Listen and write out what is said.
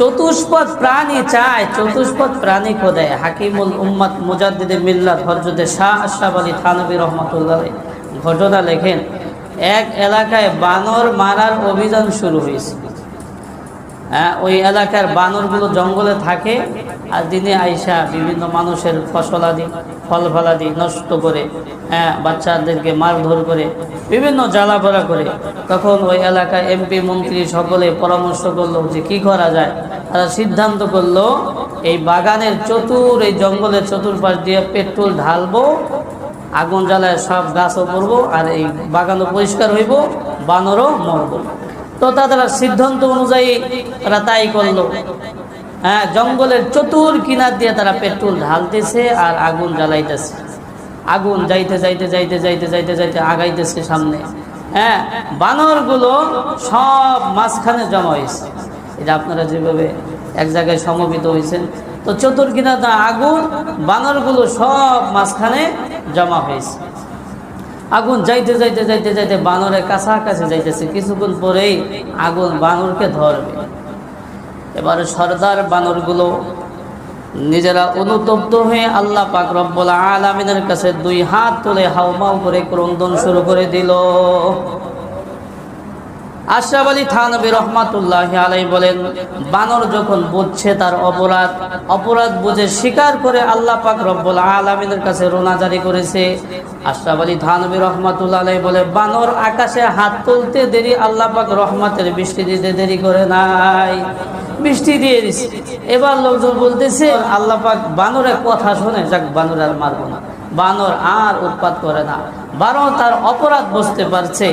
চতুষ্পদ প্রাণী চায়, চতুষ্পদ প্রাণী খোদায় হাকিমুল উম্মাদ মুজাদ্দিদে মিল্লাত হরজতে শাহ আশরাফ আলী থানবী রহমতুল্লাহ ঘটনা লেখেন, এক এলাকায় বানর মারার অভিযান শুরু হয়েছে। হ্যাঁ ওই এলাকার বানরগুলো জঙ্গলে থাকে, আর দিনে আইসা বিভিন্ন মানুষের ফসলাদি ফল ফলাদি নষ্ট করে হ্যাঁ বাচ্চাদেরকে মারধর করে, বিভিন্ন জ্বালাপোড়া করে। তখন ওই এলাকায় এমপি, মন্ত্রী সকলে পরামর্শ করল যে কি করা যায়। তারা সিদ্ধান্ত করল, এই বাগানের চতুর, এই জঙ্গলের চতুর্পাশ দিয়ে পেট্রোল ঢালবো, আগুন জ্বালায় সব গাছও পড়ব আর এই বাগানও পরিষ্কার হইব, বানরও মরবো। তো তারা সিদ্ধান্ত অনুযায়ী তারা তাই করল। হ্যাঁ জঙ্গলের চতুর কিনার দিয়ে তারা পেট্রোল ঢালতেছে আর আগুন জ্বালাইতেছে। আগুন যাইতে যাইতে যাইতে যাইতে যাইতে যাইতে আগাইতেছে সামনে। হ্যাঁ বানরগুলো সব মাঝখানে জমা হয়েছে। এটা আপনারা যেভাবে এক জায়গায় সমবেত হয়েছেন। তো চতুর কিনার দা আগুন, বানরগুলো সব মাঝখানে জমা হয়েছে। আগুন যাইতে যাইতে যাইতে যাইতে বানরের কাছাকাছি যাইতেছে। কিছুক্ষণ পরেই আগুন বানরকে ধরবে। এবারে সর্দার বানরগুলো নিজেরা অনুতপ্ত হয়ে আল্লাহ পাক রব্বুল আলামিনের কাছে দুই হাত তুলে হাউমাউ করে ক্রন্দন শুরু করে দিল। আশরাফ আলী থানবী রহমাতুল্লাহ আলাই বলেন, বানর যখন বুঝছে তার অপরাধ অপরাধ বুঝে স্বীকার করে আল্লাহ পাক রব্বুল আলমিনের কাছে রোনা জারি করেছে। আশরাফ আলী থানবী রহমাতুল্লাহ আলাই বলে, বানর আকাশে হাত তুলতে দেরি আল্লাহ পাক রহমাতের বৃষ্টি দিতে দেরি করে নাই। বৃষ্টি দিয়ে দিছে। এবার লোকজন বলতেছে, আল্লাহ পাক বানরের কথা শুনে, যাক বানর আর মারবো না। বানর আর উৎপাত করে না। বানর তার অপরাধ বুঝতে পারছে।